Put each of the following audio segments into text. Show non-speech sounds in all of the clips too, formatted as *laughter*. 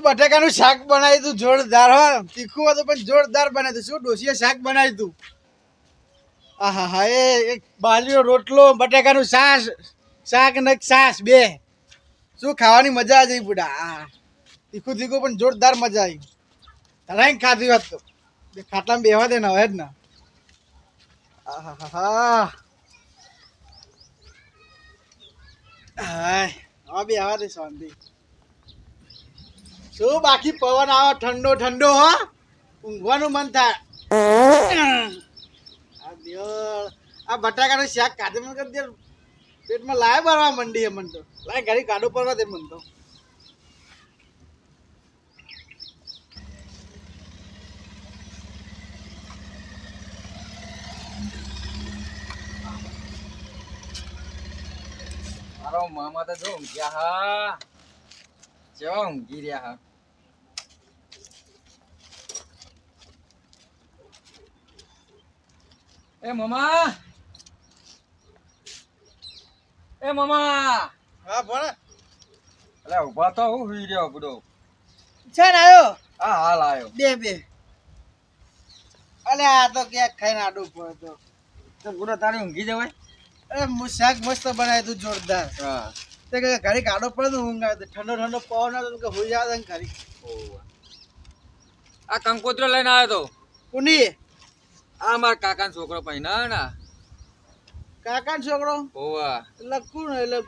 શું બટાકાનું શાક બનાવ્યું તું, જોરદાર હો. તીખું હતું પણ જોરદાર બનાવ્યું તું. શું ડોસીએ શાક બનાવ્યું તું? આહા, હા, એ એક બાજરીનો રોટલો, બટાકાનું શાસ શાક ને છાશ, બે. શું ખાવાની મજા આવી બુડા? હા. તીખું તીખું પણ જોરદાર મજા આવી ધરાઈને ખાધી વાત તો. ખાટલામાં બેવા દે ને હવે જ ને. આહા, હા હા. હવે બે દે શાંતિ. શું બાકી પવન આવે ઠંડો ઠંડો, હો, ઊંઘવાનું મન થાય. આ દિયોળ આ બટાકાનું શાક કાઢે મને કરી દે પેટમાં લાય ભરવા મંડી એ મન તો. લાય ઘડી કાઢો પડવા દે મન તો. મારો મામા તો જો ઊંઘ્યા હા. જો ઊંઘી રહ્યા હા. એ મામા. એ મામા. હા ભણ અલે ઊભા તો હું હુઈ રહ્યો બુડો છે ને આયો? આ હાલ આયો. બે બે. અલે આ તો ક્યાંક ખાઈને આડું પડ્યો તો ગુરો તારી ઊંઘી જવાય? અરે હું શાક મસ્ત બનાવ્યું તું જોરદાર. હા. તે કે ઘરે કાઢો પડે તો ઊંઘ આવે. ઠંડો ઠંડો પવન આવે કે હોઈ ને ઘડી આ કંકોત્રો લઈને આવ્યો તો? કુની આ મારા કાકાનો છોકરો પહેના ના. કાકા છોકરો? ઓવા. એટલે કોણ એટલે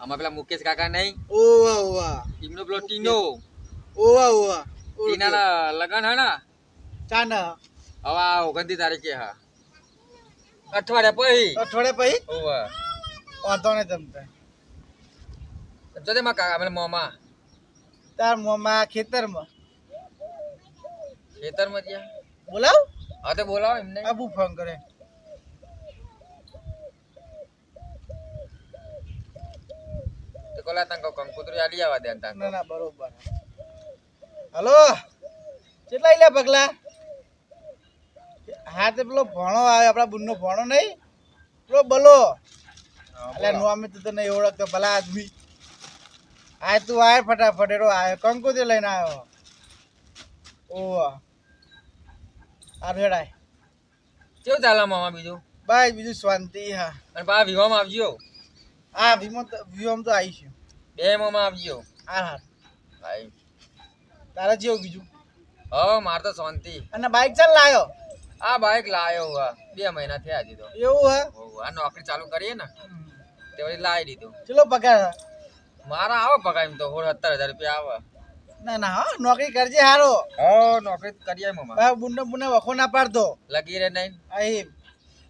આમાં પેલા મુકેશ કાકા નહીં? ઓવા ઓવા. એમનો પેલો ટીનો. ઓવા ઓવા. ટીનાના લગન હે ના? ચાના. હવે આ ઓગણતી તારીખે હા. અઠવાડિયા પછી. અઠવાડિયા પછી? ઓવા. વાંધો નહીં તમતે જતે મારા કાકા મને મોમાં. તાર મોમાં ખેતરમાં. ખેતરમાં જ્યાં બોલાવ. હા તો બોલાવો એમને. આબુ ફોન કરે. તો કોલા તંકો કંકોત્રી આલી આવા દે તંકો. ના ના બરોબર. હલો કેટલા લ્યા પગલા? હા તે પેલો ભણો આવે આપણા બુનનો ભણો નહીં? પેલો બલો. એટલે નો અમે તો તને ઓળખતો ભલા આદમી. આ તું આય ફટાફટ એરો આયો. કંકુતરી લઈને આવ્યો ઓહ. આ ભેડાય કેવું ચાલે મામા બીજું? ભાઈ બીજું શાંતિ હા. અને પા વિવામાં આવજો? હા વિમો તો વીમો તો આવીશું બે મામા આવજો. હા હા ભાઈ તારા જેવું બીજું? હા મારે તો શાંતિ. અને બાઇક ચાલ લાયો? આ બાઈક લાયો હા. બે મહિના થયા હજી તો. એવું હા? આ નોકરી ચાલુ કરીએ ને તે વળી લાવી દીધું. ચલો પગાર? મારા આવો પગાર એમ તો સોળ સત્તર હજાર રૂપિયા આવે. ના ના હા નોકરી કરજે હારો. હો નોકરી કરીએ મમ્મા બા બુનને બુનને વખો ના પાડતો. લગી રે નહીં. આઈ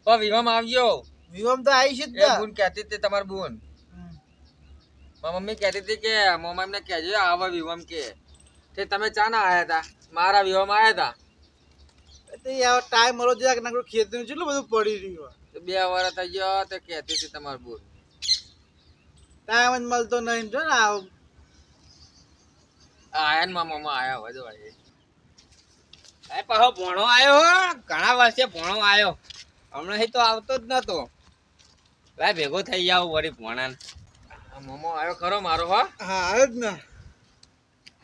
તો વિવામ આવ્યો વિવમ તો આવીશ છે એ. બુન કહેતી હતી તમાર બુન. મમ્મી કહેતી હતી કે મમ્મા એમને કહેજો આવા વિવમ કે. તે તમે ચા ના આયા હતા? મારા વિવામ આયા હતા? તે યાર ટાઈમ મળો જરાક નકરું ખેતનું કેટલું બધું પડી રહ્યું તો બે વાર થઈ ગયો તો કહેતી હતી તમાર બુન. ટાઈમ જ મળતો નહીં જો ને આવ મામા આયા હોય જો ભાઈ. પાછો ભણો આવ્યો ઘણા વર્ષે ભણો આવ્યો હમણાં તો આવતો જ નતો. ભાઈ ભેગો થઈ જાવ વળી ભણાને. આ આવ્યો ખરો મારો હો. હા આવ્યો જ ને.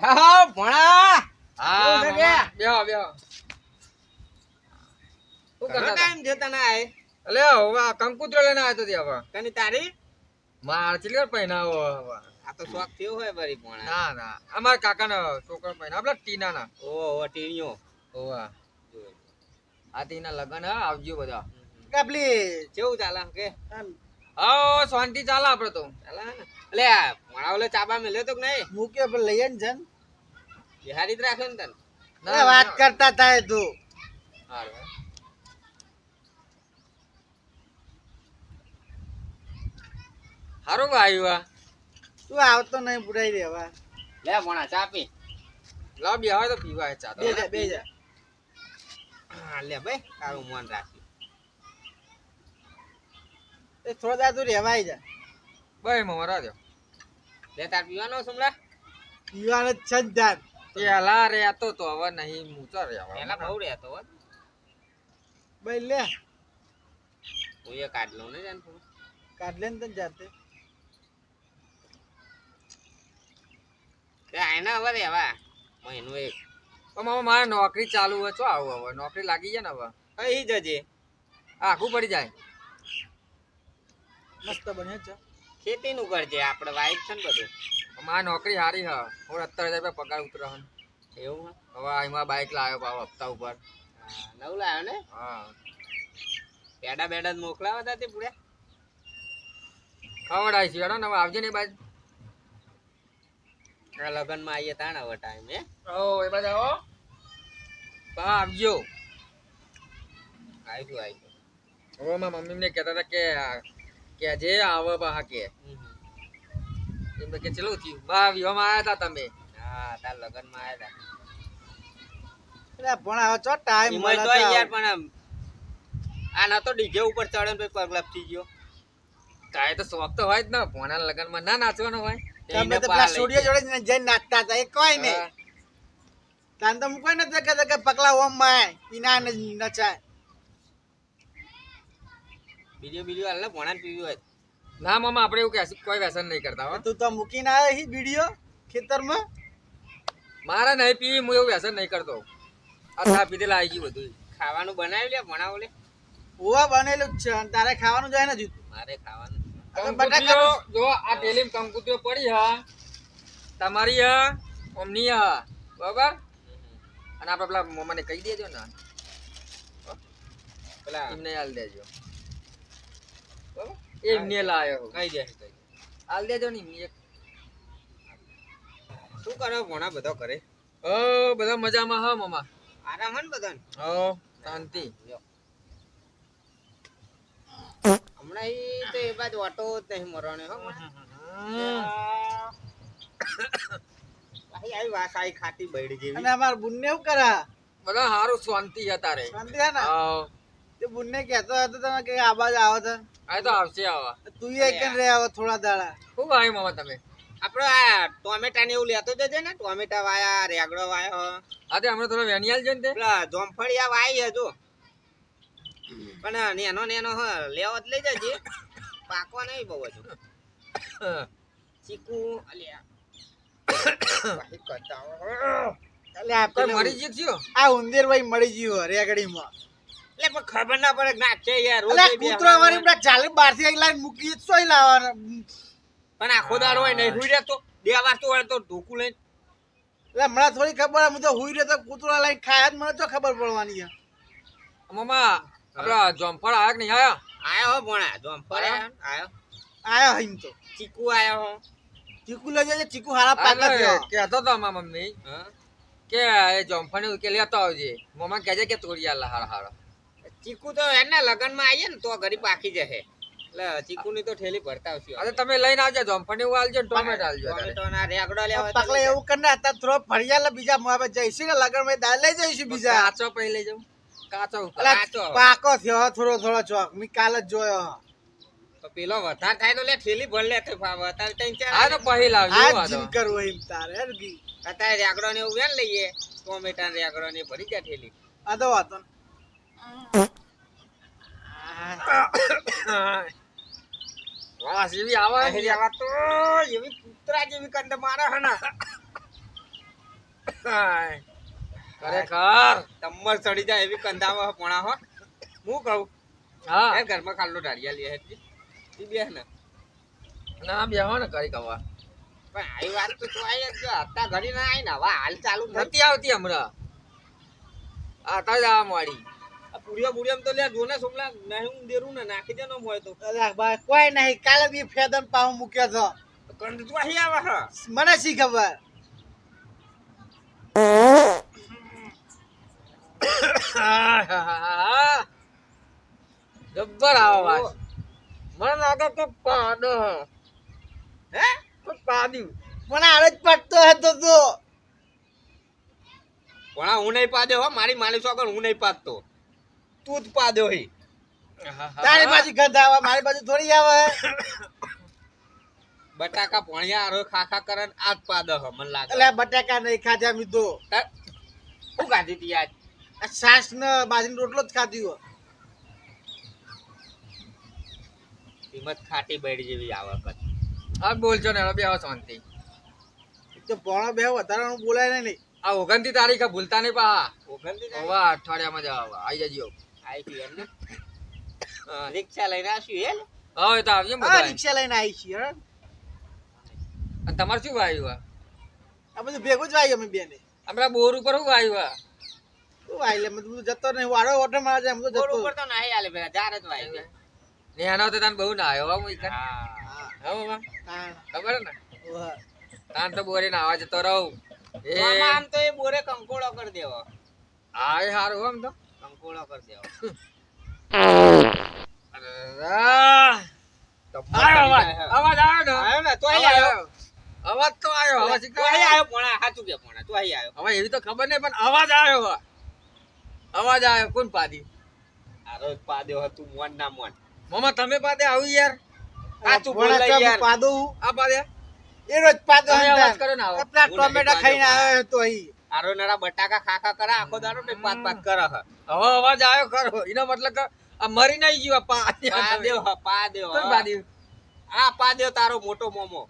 હા હા ભણા. હા બેહો બેહો. શું કરતા? ટાઈમ જોતા ના આય. અલે હવે કંકુતરો લઈને આવ્યો તો હવે. કની તારી? માર ચીલી પહેરાવો પહેનાવો હવે. આ તો શોખ થયો હોય વળી પણ. ના ના. અમારા કાકાનો છોકરા પહેના આપલા ટીનાના. ઓહો ટીણીઓ ઓવા આ ટીના લગન આવજો બધા. કાપલી કેવું ચાલે કે? હા શાંતિ ચાલે આપણે તો. ચાલે ને? એટલે ઓલે ચાબા મેલ્યો તો કે નહીં? મૂકે પણ લઈએ ને જન? બિહારી જ રાખ્યો ને તને? ના વાત કરતા થાય તું. હારું. હારું આવ્યું આ. તું આવતો નહીં પુરાઈ દેવા લે ભણા ચા પી. લો બે હોય તો પીવા ચા તો. બે જા બે જા. હા, લે ભાઈ તારું મન રાખ્યું. એ થોડા દાદુ રહેવાય જા. ભાઈ મમરા દો. લે તાર પીવાનો સુમલા? પીવાનો જ છે જ દાદ પેલા રહેતો તો હવે નહીં મૂચો હવે રહેવા બહુ રહેતો હોત ભાઈ લે. હું એ કાઢ લઉં ને જાન થોડું કાઢ લે ને તને જાતે. તે આયના હવે રહેવા મહિનો એક પણ મામા મારે નોકરી ચાલુ હોય છો આવું હવે? નોકરી લાગી જાય ને હવે? અહીં જજે આખું પડી જાય. મસ્ત બને છે. ખેતીનું કરજે આપણે વાઈફ છે ને બધું. મારે નોકરી સારી હ. હું સત્તર હજાર રૂપિયા પગાર ઉતરો હન. એવું હવે એમાં બાઇક લાવ્યો પાછો હપ્તા ઉપર. નવું લાવ્યો ને? હા. પેડા બેડા જ મોકલાવા હતા તે પૂરા. ખવડાય છે હેડો ને હવે આવજે ને બાજુ. આ લગનમાં આવીએ તાણ હવે ટાઈમ હે? ઓ એ બાજુ આવો પા આવજો. આવીશું આવીશું હવે મારા મમ્મીને કહેતા હતા કે કે આજે આવો બા કે એમ કે ચલો થયું? બા વિવામાં આવ્યા હતા તમે? હા તાર લગનમાં આવ્યા એટલે પણ હવે ચો ટાઈમ હતા તો યાર પણ આ ના તો ડીજે ઉપર ચડે ને પગલાપ થઈ ગયો. કાય તો શોખ તો હોય જ ને ભોના લગ્નમાં ના નાચવાનો હોય. તમે તો પેલા સ્ટુડિયો જોડે જઈને નાખતા હતા. એ કોઈ નહીં. તાન તો હું કોઈ નથી કહેતા કે પગલા ઓમમાં પીના ને નચાય. બીજો બીજો હાલ ને ભણાને પીવ્યું હોય. ના મામા આપણે એવું કે કોઈ વ્યસન નહીં કરતા હો. તું તો મૂકીને આવ્યો હી વીડિયો ખેતરમાં? મારે નહીં પીવી હું એવું વ્યસન નહીં કરતો. આ પીધેલા આવી ગયું બધું ખાવાનું બનાવી લે ભણાવો લે. ઓવા બનેલું જ છે તારે ખાવાનું જાય ને જુતું મારે ખાવાનું કંકુતિયો, જો આ ટેલીમ કંકુતિયો પડી હા. તમારી હા ઓમની હા. બરાબર? અને આપણે પેલા મોમાને કહી દેજો ને. પેલા એમને હાલ દેજો. બરાબર? એમને લાયો કઈ દે હાલ દેજો ને એક. શું કરો ભણા બધા કરે? ઓ બધા મજામાં હા મમા આરામ હે ને બધાને? ઓ શાંતિ. હમણાં ઈ તો એ બાજુ ઓટો જ નહીં મરણે હો. ભાઈ આવી વાસ આઈ ખાતી બૈડી જેવી. અને અમાર બુનને શું કરા? બધા સારું શાંતિ છે તારે. શાંતિ હે ને? હા. તે બુનને કહેતો હતો તમે કે આ બાજુ આવો તો. આ તો આવશે આવા. તું એ કેમ રે આવો થોડા દાડા? ખૂબ આવી મામા તમે? આપડે આ ટોમેટા ને એવું લેતો જજે ને ટોમેટા વાયા રેગડો વાયો. તે હમણાં થોડા વેનિયાલ છે ને તે? પેલા જોમફળિયા વાઈ હજુ પણ નેનો નેનો હ લેવો જ લઈ જજે. પાકો નહીં બહુ હજુ. ચીકુ અલ્યા મરી ગયું આ ઉંદર ભાઈ મરી ગયો રેગડી માં એટલે પણ ખબર ના પડે નાચે યાર રોજ કૂતરો વાળી બધા ચાલે બારથી લાઈન મૂકી સોય લાવવાનો. પણ આખો દાડો હોય નહીં હુઈ રહેતો. બે વાર તો હોય તો ઢોકું લઈને. એટલે હમણાં થોડી ખબર હું તો હુઈ રહેતો તો કૂતરો લાઈન ખાયા જ મને તો ખબર પડવાની છે મામા આપડા જોમફળ આયા કે નહીં આયા? આયા હો ભણા જોમફળ. આયો? આયો. આયો હિમ તો. ચીકુ આયો હો. ચીકુ લઈ જજે ચીકુ હારા પાકા થયો. કહેતો તો મારા મમ્મી. હા? કે એ જોમફળ ને ઉકેલી લેતો આવજે. મમ્મા કહેજે કે તોડી આલા હારા હારા. ચીકુ તો એના લગનમાં આવીએ ને તો ઘડી પાકી જશે. એટલે ચીકુ ની તો ઠેલી ભરતા આવશે. અરે તમે લઈને આવજો જોમફળ ને એવું આલજો ટોમેટો આલજો ટોમેટો ના રેગડો લેવા પકલે એવું કરીને અત્યારે થોડો ફરિયા લે બીજા મોં જઈશું ને લગનમાં દાળ લઈ જઈશું બીજા. આચો પહી લઈ જાઉં. કાચો. કાચો. પાકો થયો થોડો થોડો ચોક. મી કાલ જ જોયો. તો પેલો વધાર થાય તો લે ઠેલી ભર લે તો ફાવે અત્યારે ત્રણ ચાર આ તો પહી લાવજો આ જીમ કરવો એમ તારે હરગી. અત્યારે રેગડો ને ઉગેન લઈએ ટોમેટા ને રેગડો ને ભરી જા ઠેલી. આ તો વાતો વાસ એવી આવે એવી આવા તો એવી કૂતરા જેવી કંદ મારે હના ખરેખર. તમ્મર ચડી જાય એવી કંધામાં પોણા હો. હું કહું? હા. એ ઘરમાં ખાલ્લો ઢાળિયા લે હેતી ઈ બે ને. ના બેહો ને કરી કવા પણ આવી વાત તો તું આઈ જ અત્યારે ઘડી ના આઈ ને. હવે હાલ ચાલુ નથી આવતી હમણાં. આ તાજ જવા માંડી. આ પુડિયા તો લે જોને સોમલા નહીં હું દેરું ને નાખી દે નો હોય તો. અરે ભાઈ કોઈ નહીં. કાલે બી ફેદન પાઉં મૂક્યો છો. કંડ તો અહીં આવે હે. મને શી ખબર? જબ્બર આવાજ. મને લાગે કે પાડો. હે? પાડ્યું પણ આડે જ પડતો હતો તો. પણ હું નહીં પાડ્યો હો મારી માલી સોગર હું નહીં પાડતો. તું જ પાડ્યો હી. તારી બાજુ ગંધ આવે મારી બાજુ થોડી આવે. બટાકા ભણ્યા આરો ખાખા કરે આજ પાડે હો મને લાગે. એટલે બટાકા નહીં ખાધા મીધો શું ખાધી તી આજ? આ સાસ ને બાજરીનો રોટલો જ હોય. કિંમત ખાટી બેડી જેવી આવે કદ હા બોલજો ને બેહો શાંતિ. તો ભણો બે વધારાનું બોલાય નહીં. આ ઓગણતી તારીખ ભૂલતા નહીં પા તારીખ? હવે અઠવાડિયામાં જ આવી જજો. આઈ ગયું એમને? રિક્ષા લઈને આવીશું હે ને? હવે તો આવજો બધા રિક્ષા લઈને આવી છીએ હે. અને તમારે શું વાયુ આ? આ બધું ભેગું જ વાયુ અમે બેને. હમણાં બોર ઉપર શું વાયુ આ? શું આવી બધું જતો નહીં. વાળો ઓટો મારે છે એમ તો જતો. ઉપર તો નાહી આલે પેલા જાર જ ને એનો તો તને બહુ ના આવ્યો હું ઈકન હા. હા હા મામા ખબર ને? તાન તો બોરી ના આવા જતો રહું. એ. તો આમ તો એ બોરે કંકોળો કરી દેવો. આ એ હારું આમ તો. કંકોળો કરી દેવો. અરે રા. આવ્યો અવાજ. અવાજ આવ્યો ને આવ્યો. ને તો આવ્યો. અવાજ આવ્યો પોણા. સાચું કે પોણા? તો અહીં આવ્યો. હવે એવી તો ખબર નહીં પણ અવાજ આવ્યો. અવાજ આવ્યો કોણ પાડી? આ રોજ પાડ્યો હતું મોન ના મોન. મામા તમે પાદે આવું યાર? ભોળા બોલાય યાર. પાદો આ પાદે એ રોજ પાદો અવાજ. કરો ને આપણા ટોમેટા ખાઈને. આવ્યો હતો અહીં. આરો નરા બટાકા ખાખા કરે આખો દારો ને પાત પાત કરે હ. હવે અવાજ આવ્યો કરો એનો મતલબ કે આ મરી નહીં જીવા પાદે પાડ્યો. હ પાડ્યો કોણ હ. આ પાડ્યો તારો મોટો મોમો.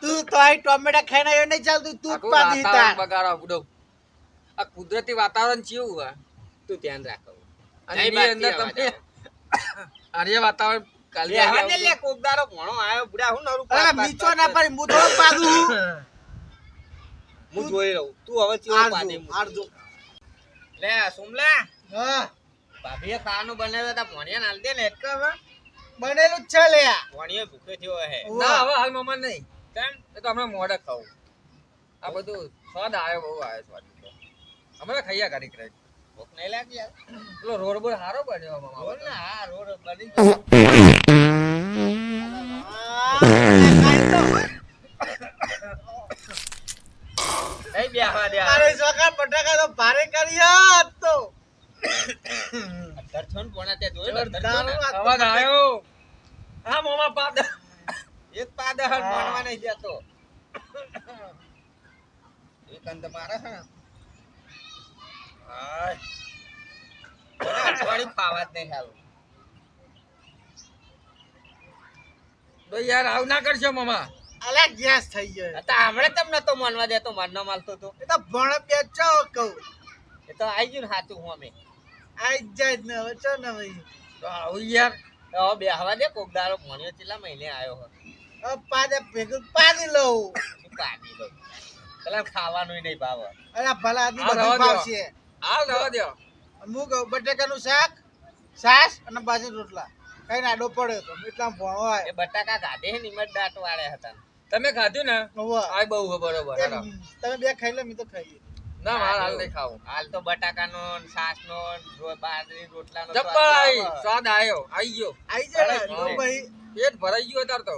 તું તો આ ટોમેટા ખાઈને આવ્યો નહીં ચાલતું. તું પાદી પાડી બગાડો બુડો. આ કુદરતી વાતાવરણ જેવું હોય તું ધ્યાન રાખો અને એની અંદર તમે આર્ય વાતાવરણ કાલે બેહવા લે કોક દાડો ભણો બુડા હું નરું અરે પાત પાત મીચો પાત ના કરે. હું થોડો પાડું *laughs* હું જોઈ રહું. તું હવે ચેવો પાડે આરજો. લે સુમલા. હા. ભાભીએ ખાવાનું બનાવ્યા તા ભણિયા નાલ દે ને એક હવે. બનેલું જ છે લે. આ. ભણિયો ભૂખે થયો હે. ના હવે હાલ મમ્મા નહીં. કેમ? એ તો હમણાં મોડે ખાવું. આ બધું સ્વાદ આવ્યો બહુ આવ્યો સ્વાદ. હમણાં ખાઈયા કરી કરે ભૂખ નહીં લાગી યાર. પેલો રોડ બોડ સારો બન્યો મામા રોડ ના હા રોડ બની. નહીં બેહવા દે અરે સોકા તો ભારે કર્યા તો. દર્શન પોણા તે જોયો દર્શન દારૂ આ તો અવાજ આવ્યો. હા મામા પાદ એક પાદા માનવા નહીં જતો એક અંત મારે અઠવાડિયું ખાવા જ નહીં હાલું. તો યાર આવું ના કરશો મામા. અલ્યા ગેસ થઈ ગયો. હતા હમણાં તમને તો માનવા દેતો મારનો માલતો તો. એ તો ભણ બેચો કહું. એ તો આઈ ગયું ને સાચું હું અમે. આઈ જાય જ ને હવે ચો ને ભાઈ તો આવું યાર. હવે બેહવા દે કોક દાડો ભણ્યો છેલ્લા મહિને આવ્યો હવે પાદે ભેગું પાડી લઉં. કાઢી દઉં પેલા ખાવાનું નહીં ભાવ. અરે ભલા આદમી બધું ભાવશે. હાલ રવા દો હું કહું બટાકાનું શાક સાસ અને બાજરી રોટલા. કઈ નાડો પડ્યો તો એટલા ભણો એ બટાકા ગાધે હે નિમત દાંત વાળે હતા. તમે ખાધું ને? આ બહુ બરોબર તમે બે ખાઈ લે મેં તો ખાઈ ના હાલ હાલ નહીં ખાવું હાલ તો બટાકાનો સાસનો બાજરી રોટલાનો જબ્બાઈ સ્વાદ સ્વાદ આવ્યો આવી ગયો. આઈ જાય ભાઈ. પેટ ભરાઈ ગયું તાર તો.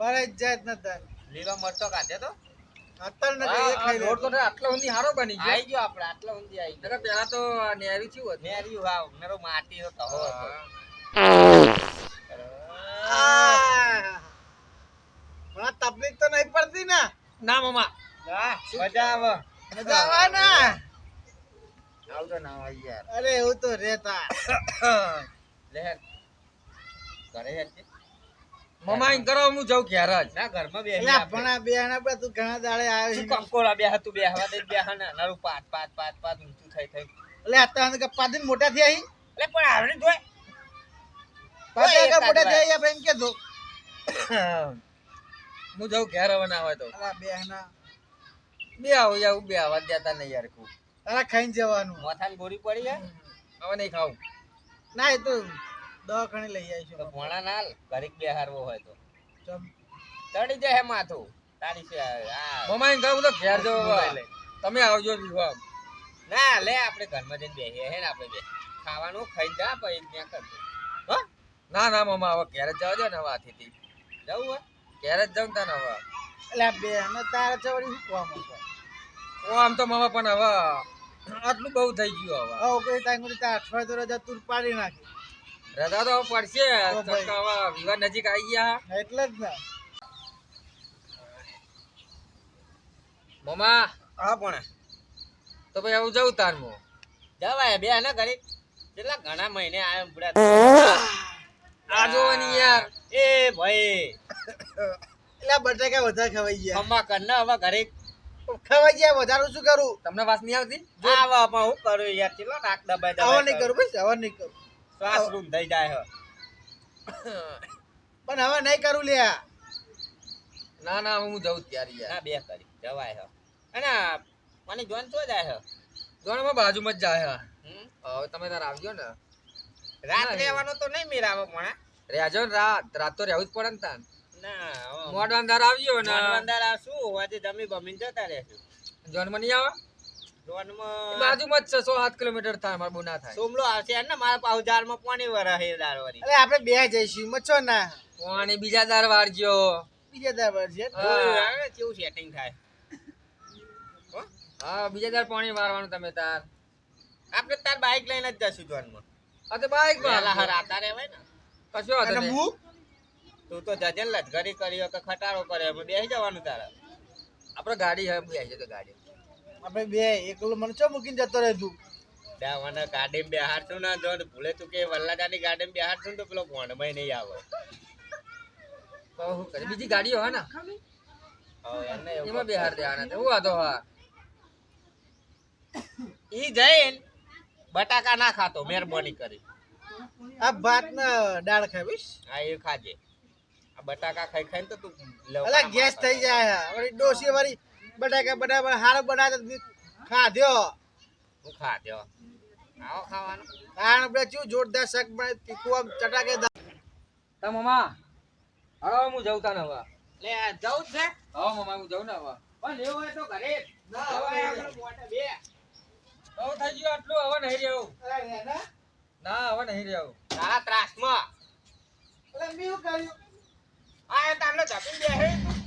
ભરાઈ જાય ન તાર. લીલો મરચો ખાધે તો? અત્યારે ને આ- કઈ આ ખાઈ રોડ તો આટલો ઊંધી હારો બની ગયો. ગયો આપણે આટલા ઊંધી આઈ ગયો. પેલા તો નેરી થયું હતું. નેર્યું હાવ નરો માટી હતો. આહ. તકલીફ તો નહીં પડતી ને. ના મામા. મજા આવે મજા આવે ને? આવતો ના હોય યાર. અરે એવું તો રેતા *coughs* લે. ઘરે હેડ? મામા કરો હું જાઉં ઘેર જ. ના ઘરમાં બે એટલે આપણે. ભણા બે આના પર તું ઘણા દાડે આવ્યો છે. કંકોડા બે હતું બે હવા દે બે ને નરું પાત પાત પાત પાત ઊંચું થઈ થઈ. એટલે અત્યારે કે પાદીન મોટા થયા અહીં એટલે પણ આવડે જોય પાદીન કે મોટા એકાદ થયા એમ કે એમ હું જાઉં ઘેર હવે ના હોય તો. અલા બે બે આવું યાર બે આવા દેતા નહીં યાર કુ. અલા ખાઈને જવાનું. માથાની ગોળી પડી હે? હવે નહીં ખાવું. ના એ તો દવાખાને લઈ તો આવીશું ભોણા નાલ ઘડીક બે હારવો હોય તો. ચમ. ચડી જાય હે માથું. તારી છે મમ્મા મામા એમ કહું તો ઘેર જો. તમે આવજો વિવાહ ના લે આપણે ઘરમાં જઈને બેસીએ હે ને આપણે બે. ખાવાનું ખાઈ જા પછી ત્યાં કરજો. હ? ના ના મામા હવે ઘેર જ જવા દો ને હવે આથી જવું હે ઘેર જ જાઉં તને હવે. એટલે આ બે આના તારે ચવડી શું કોમ? ઓ આમ તો મામા પણ હવે આટલું બહુ થઈ ગયું હવે. હવે કોઈ ટાઈમ સુધી તારા અઠવાડિયે તો રજા તું પાડી નાખી. રજા તો પડશે. વિવાહ નજીક આવી ગયા. એટલે જ ને. મમા. હા પણ તો ભાઈ હું જઉં તાર હું જવાય બે ને ઘરે કેટલા ઘણા મહિને આયા બુડા આ જોવાની યાર. એ ભાઈ. એટલે બટાકા વધારે ખવાઈ ગયા. ખમ્મા કર ને હવે ઘરે. ખવાઈ ગયા વધારે શું કરું? તમને વાસ નહીં આવતી? આવા હું કરું યાર. કેટલો નાક દબાઈ આવા દબાઈ નહીં કરું. ભાઈ આવા નહીં કરું. શ્વાસ રૂમ થઈ જાય *coughs* પણ હવે નહીં કરું લ્યા ના ના હું જઉં ત્યારે ના બે કરી જવાય હ અને મને જોન તો જાય હે જોણે બાજુમાં જ જાય હા હવે તમે તાર આવજો ને. રાત રહેવાનો તો નહીં મેરાવો પણ રહેજો ને રાત. રાત તો રહેવું જ પડે ને તાન ના મોડવાન તાર આવજો ને. મોડવંદાર આ શું આજે જમી બમીને જતા રહેશું. જોનમાં નહીં આવે? જોનમાં બાજુમાં જ છે સો સાત કિલોમીટર થાય મારે બહુ ના થાય. સોમલો આવશે ને? મારા પાઉજારમાં પાણી વરા હે દાળવાળી. અરે આપણે બે જઈશું મચ્છો ના? પાણી બીજા દાર વાળજો બીજા છે. હા. કેવું સેટિંગ થાય? હા? બીજા દાર પાણી વારવાનું તમે તાર. આપણે તાર બાઈક લઈને જ જશું જોનમાં. આ તો બાઈક પેલા માં હરાતા રહેવાય ને. કશો તું તો જજન લચગરી કર્યો કે ખટારો કર્યો બે બેસી જવાનું તારે. આપણે ગાડી હવે બેસી તો ગાડી. આપણે બે એકલો મને ચો મૂકીને જતો રહે તું? મને ગાડી બેહાડશું ના જો ભૂલે તું કે વલ્લાદાની ગાડી બેહાડશું ને તો પેલો ભોંડમાં નહીં આવે. બીજી ગાડી હોય ને? એમાં બે હાર દેવાના તો હું વાંધો હા. ઈ જઈને બટાકા ના ખાતો મહેરબાની કરી. આ ભાત ના દાળ ખાવીશ હા એ ખાજે. આ બટાકા ખાઈ ખાઈને તો તું અલા ગેસ થઈ જાય. હવે ડોસી વાળી બટાકા બટાકા હારો બનાવે ખાધ્યો. હું ખાધ્યો? આવો ખાવાનું. કારણ આપણે ચેવું જોરદાર શાક બને તીખું આમ ચટાકે તા મમા હવે હું જઉં તા નવા લે જઉં છે? હા મમા હું જઉં ને હવે. પણ લેવું હોય તો ઘરે ના, હવે આપણે મોટા બે. હવે થઈ ગયો આટલું હવે નહીં રહેવું. ના? હવે નહીં રહેવું. તારા ત્રાસમાં. અરે મેં શું કર્યું? આ એ તારનો ઝપીને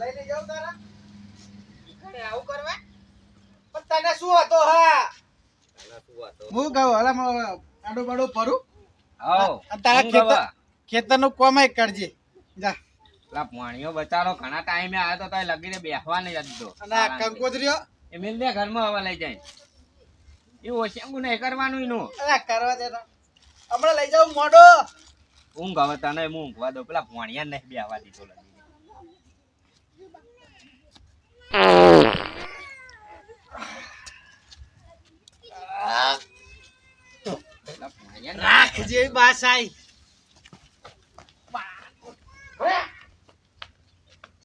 લઈને જાઉં તારા. આવું કરવા? પણ તને શું હતો હા? હું કહું હલા આડો બાડો ફરું? તારા ખેતરનું ખેતરનું કોમાય કરજે જા. પેલા ભણ્યો બચારો ઘણા ટાઈમે આવ્યો તો લગીને બેસવા નહીં જતો કંકોત્રીઓ એમ ને ઘરમાં હવા લઈ જાય. એ ઓછું નહીં કરવાનું એનું. કરવા દે હમણાં લઈ જાવ મોડો ઊંઘ હવે તને હું ઊંઘવા દઉં. પેલા ભણ્યા નહીં બેહવા દીધો લગી રાખજે બાસાઈ.